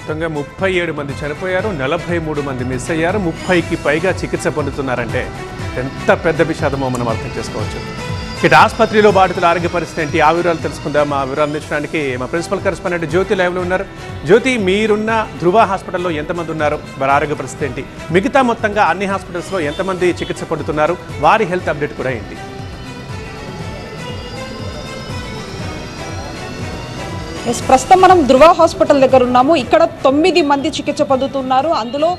మొత్తంగా ముప్పై ఏడు మంది చనిపోయారు నలభై మూడు మంది మిస్ అయ్యారు ముప్పైకి పైగా చికిత్స పొందుతున్నారంటే ఎంత పెద్ద విషాదమో మనం అర్థం చేసుకోవచ్చు. ఇటు ఆసుపత్రిలో బాధితుల ఆరోగ్య పరిస్థితి ఏంటి? ఆ వివరాలు తెలుసుకుందాం. మా వివరాలు అందించడానికి మా ప్రిన్సిపల్ కరెస్పాండెంట్ జ్యోతి లైవ్లో ఉన్నారు. జ్యోతి మీరున్న ధృవ హాస్పిటల్లో ఎంతమంది ఉన్నారు? వారి ఆరోగ్య పరిస్థితి ఏంటి? మిగతా మొత్తంగా అన్ని హాస్పిటల్స్లో ఎంతమంది చికిత్స పొందుతున్నారు? వారి హెల్త్ అప్డేట్ కూడా ఏంటి? ఎస్ ప్రస్తుతం మనం ధృవ హాస్పిటల్ దగ్గర ఉన్నాము. ఇక్కడ తొమ్మిది మంది చికిత్స పొందుతున్నారు. అందులో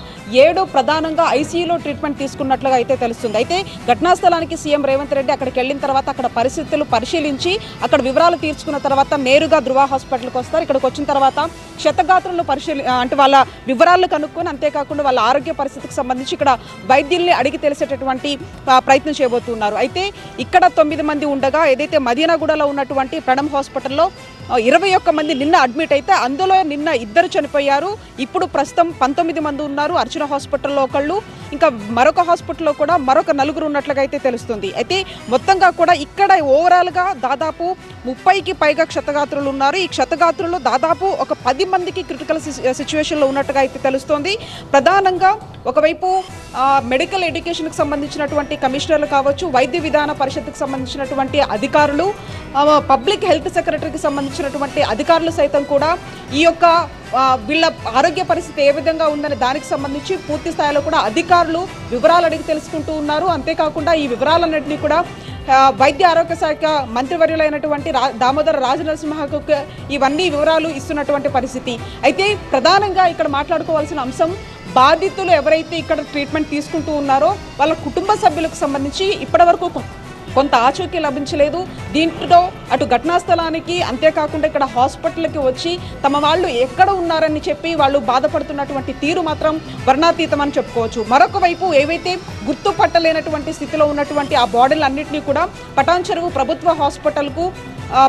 ఏడు ప్రధానంగా ఐసీయూలో ట్రీట్మెంట్ తీసుకున్నట్లుగా అయితే తెలుస్తుంది. అయితే ఘటనా స్థలానికి సీఎం రేవంత్ రెడ్డి అక్కడికి వెళ్ళిన తర్వాత అక్కడ పరిస్థితులు పరిశీలించి అక్కడ వివరాలు తీర్చుకున్న తర్వాత నేరుగా ధృవ హాస్పిటల్కి వస్తారు. ఇక్కడికి వచ్చిన తర్వాత క్షతగాత్రులను పరిశీలి అంటే వాళ్ళ వివరాలు కనుక్కొని అంతేకాకుండా వాళ్ళ ఆరోగ్య పరిస్థితికి సంబంధించి ఇక్కడ వైద్యుల్ని అడిగి తెలిసేటటువంటి ప్రయత్నం చేయబోతున్నారు. అయితే ఇక్కడ తొమ్మిది మంది ఉండగా ఏదైతే మదీనాగూడలో ఉన్నటువంటి ప్రణమ్ హాస్పిటల్లో ఇరవై ఒక్క మంది నిన్న అడ్మిట్ అయితే అందులో నిన్న ఇద్దరు చనిపోయారు. ఇప్పుడు ప్రస్తుతం పంతొమ్మిది మంది ఉన్నారు. అర్చన హాస్పిటల్లో ఒకళ్ళు. ఇంకా మరొక హాస్పిటల్లో కూడా మరొక నలుగురు ఉన్నట్లుగా అయితే తెలుస్తుంది. అయితే మొత్తంగా కూడా ఇక్కడ ఓవరాల్గా దాదాపు ముప్పైకి పైగా క్షతగాత్రులు ఉన్నారు. ఈ క్షతగాత్రులు దాదాపు ఒక పది మందికి క్రిటికల్ సిచ్యువేషన్లో ఉన్నట్టుగా అయితే తెలుస్తోంది. ప్రధానంగా ఒకవైపు మెడికల్ ఎడ్యుకేషన్కి సంబంధించినటువంటి కమిషనర్లు కావచ్చు వైద్య విధాన పరిషత్కి సంబంధించినటువంటి అధికారులు పబ్లిక్ హెల్త్ సెక్రటరీకి సంబంధించినటువంటి అధికారులు సైతం కూడా ఈ యొక్క వీళ్ళ ఆరోగ్య పరిస్థితి ఏ విధంగా ఉందని దానికి సంబంధించి పూర్తి స్థాయిలో కూడా అధికారులు వివరాలు అడిగి తెలుసుకుంటూ ఉన్నారు. అంతేకాకుండా ఈ వివరాలన్నింటినీ కూడా వైద్య ఆరోగ్య శాఖ మంత్రివర్యులైనటువంటి రా దామోదర రాజనరసింహకు ఇవన్నీ వివరాలు ఇస్తున్నటువంటి పరిస్థితి. అయితే ప్రధానంగా ఇక్కడ మాట్లాడుకోవాల్సిన అంశం బాధితులు ఎవరైతే ఇక్కడ ట్రీట్మెంట్ తీసుకుంటూ ఉన్నారో వాళ్ళ కుటుంబ సభ్యులకు సంబంధించి ఇప్పటివరకు కొ- కొంత ఆచూకీ లభించలేదు. దీంట్లో అటు ఘటనా స్థలానికి అంతేకాకుండా ఇక్కడ హాస్పిటల్కి వచ్చి తమ వాళ్ళు ఎక్కడ ఉన్నారని చెప్పి వాళ్ళు బాధపడుతున్నటువంటి తీరు మాత్రం వర్ణాతీతం అని చెప్పుకోవచ్చు. మరొక వైపు ఏవైతే గుర్తుపట్టలేనటువంటి స్థితిలో ఉన్నటువంటి ఆ బాడీలు అన్నింటినీ కూడా పటాన్ చెరువు ప్రభుత్వ హాస్పిటల్కు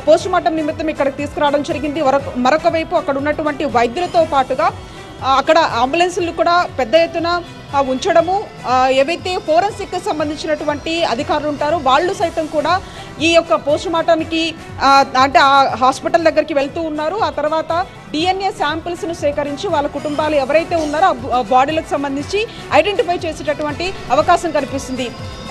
పోస్టుమార్టం నిమిత్తం ఇక్కడికి తీసుకురావడం జరిగింది. మరొక వైపు అక్కడ ఉన్నటువంటి వైద్యులతో పాటుగా అక్కడ అంబులెన్సులు కూడా పెద్ద ఎత్తున ఉంచడము ఏవైతే ఫోరెన్సిక్ సంబంధించినటువంటి అధికారులు ఉంటారో వాళ్ళు సైతం కూడా ఈ యొక్క పోస్ట్ మార్టానికి అంటే ఆ హాస్పిటల్ దగ్గరికి వెళ్తూ ఉన్నారు. ఆ తర్వాత డిఎన్ఏ శాంపిల్స్ను సేకరించి వాళ్ళ కుటుంబాలు ఎవరైతే ఉన్నారో ఆ బాడీలకు సంబంధించి ఐడెంటిఫై చేసేటటువంటి అవకాశం కనిపిస్తుంది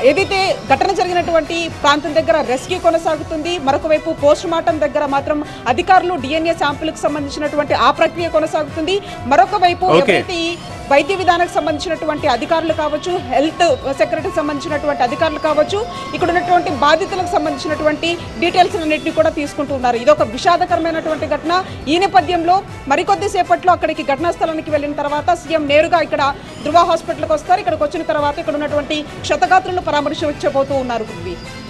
ఏదైతే ఘటన జరిగినటువంటి ప్రాంతం దగ్గర రెస్క్యూ కొనసాగుతుంది మరొక వైపు పోస్ట్ మార్టం దగ్గర మాత్రం అధికారులు డిఎన్ఏ శాంపిల్కి సంబంధించినటువంటి ఆ ప్రక్రియ కొనసాగుతుంది. మరొక వైపు. ఎవరైతే వైద్య విధానానికి సంబంధించినటువంటి అధికారులు కావచ్చు హెల్త్ సెక్రటరీకి సంబంధించినటువంటి అధికారులు కావచ్చు ఇక్కడ ఉన్నటువంటి బాధితులకు సంబంధించినటువంటి డీటెయిల్స్ అన్నింటినీ కూడా తీసుకుంటున్నారు ఇది ఒక విషాదకరమైనటువంటి ఘటన. ఈ నేపథ్యంలో మరికొద్ది సేపట్లో అక్కడికి ఘటనా స్థలానికి వెళ్ళిన తర్వాత సీఎం నేరుగా ఇక్కడ ధృవ హాస్పిటల్కి వస్తారు. ఇక్కడికి వచ్చిన తర్వాత ఇక్కడ ఉన్నటువంటి క్షతగాత్రులను పరామర్శించబోతూ ఉన్నారు.